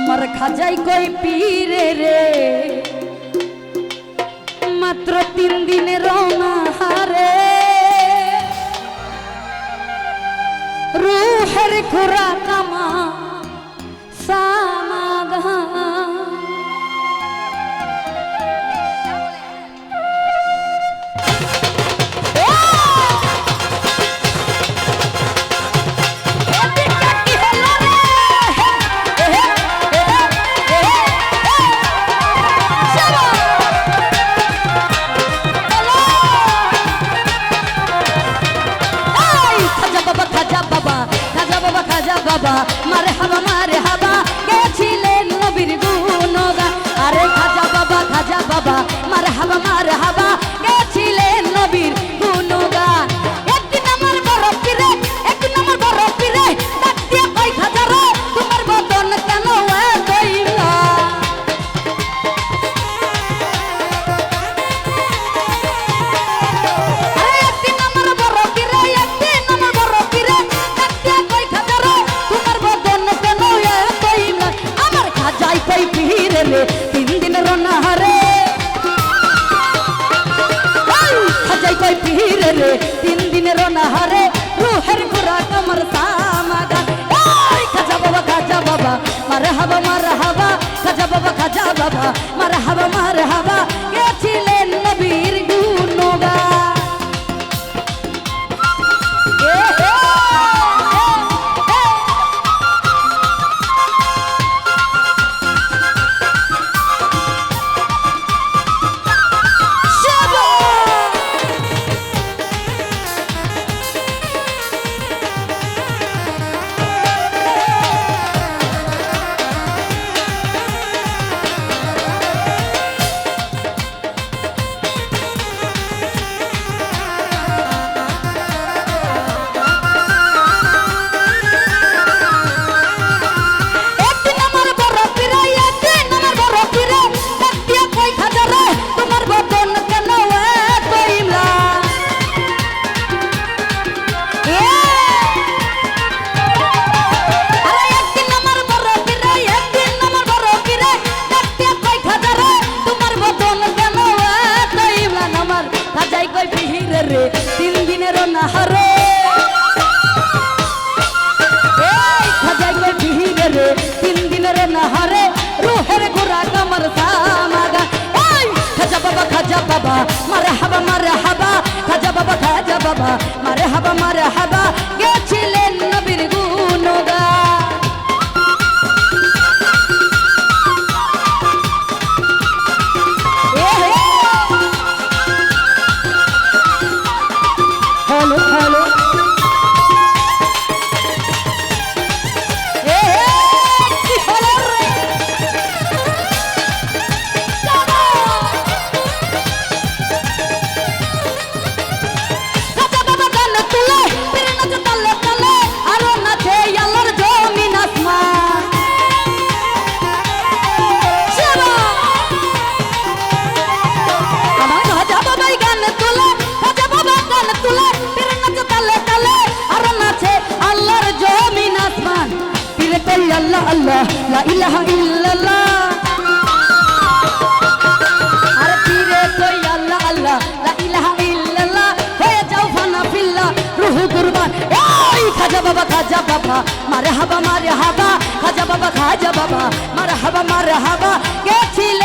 আমার খাজাই কই পীরে রে? মাত্র তিন দিনে রওনা হারে। রুহের খোরা কামা মারহাবা মারহাবা খাজা বাবা খাজা বাবা হাবা মারে হাবা মারে হাবা আল্লাহ আল্লাহ, লা ইলাহা ইল্লাল্লাহ। আর পীরে তুই আল্লাহ আল্লাহ, লা ইলাহা ইল্লাল্লাহ। হয়ে যাও ফানা ফিল্লা, রুহু কুরবান। এই খাজা বাবা খাজা বাবা, মারহাবা মারহাবা। খাজা বাবা খাজা বাবা, মারহাবা মারহাবা। কে ছিল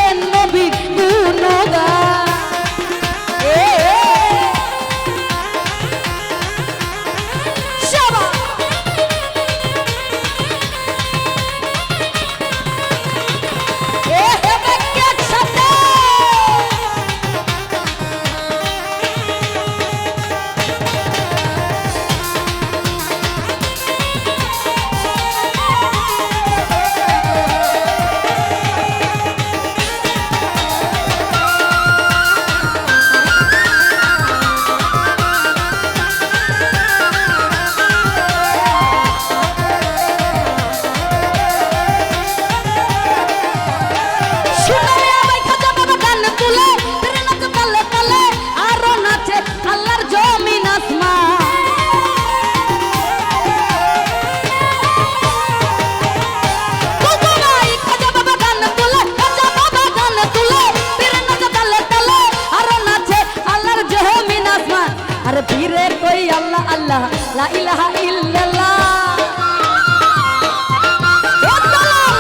ইলাহা ইল্লাল্লাহ।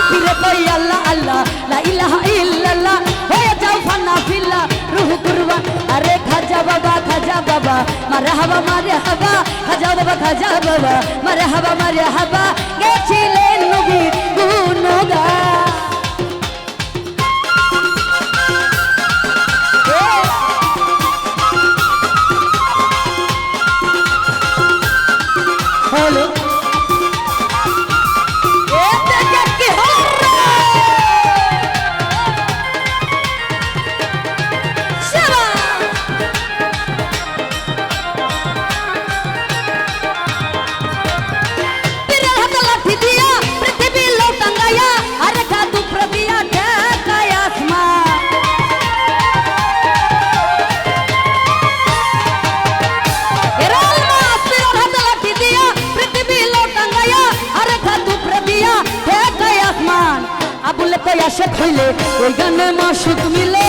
ফিরে কই আল্লাহ আল্লাহ। লা ইলাহা ইল্লাল্লাহ। হয়ে যাও ফানা ফিল্লা, রুহ কুরবান আরে খাজা বাবা খাজা বাবা। মারে হাবা মারে হাবা খাজা বাবা খাজা বাবা। মারে হাবা মারে হাবা গেছিলেন নবীর গুণগান। সে খইলে ওই গানে মাসুক মিলে।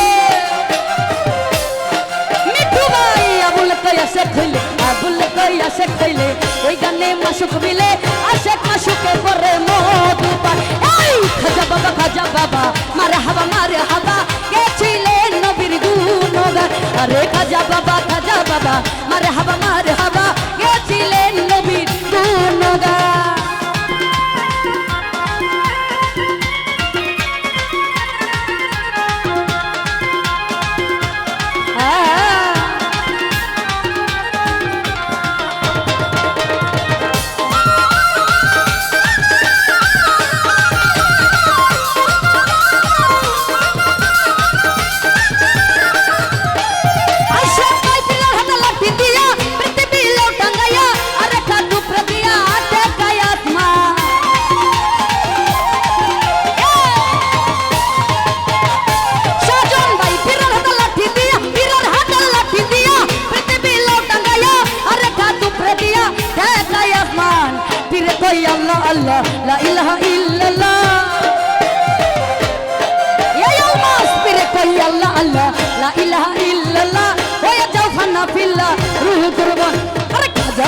মিঠু ভাই, আবুল কইয়া সে খইলে আবুল কইয়া সে খইলে ওই গানে মাসুক মিলে। আশেক মাসুকে পরে মধু পান এই, খাজা বাবা খাজা বাবা, মারে হাবা মারে হাবা নবীর আরে খাজা বাবা খাজা বাবা, মারে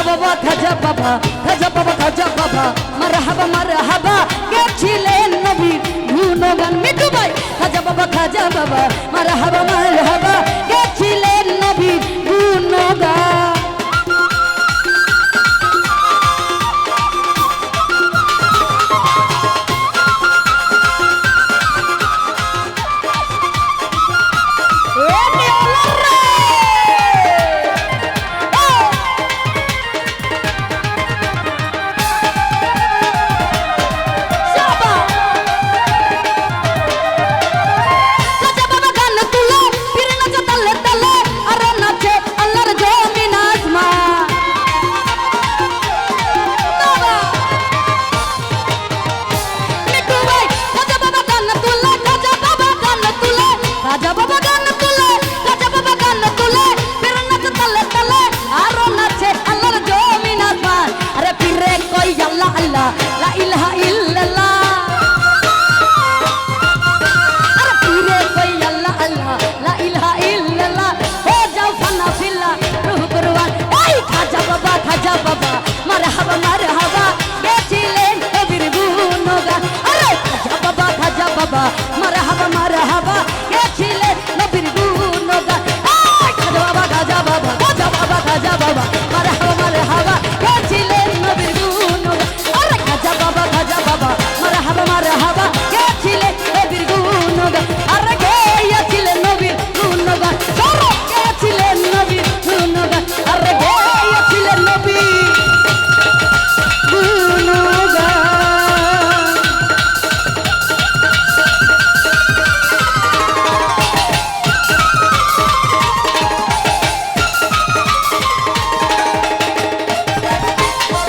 বাবা, খাজা বাবা খাজা বাবা খাজা বাবা, মারহাবা মারহাবা গেছিলেন নবীর গুণগান মিঠু ভাই, খাজা বাবা খাজা বাবা, মারহাবা মারহাবা গেছিলেন নবীর গুণগান।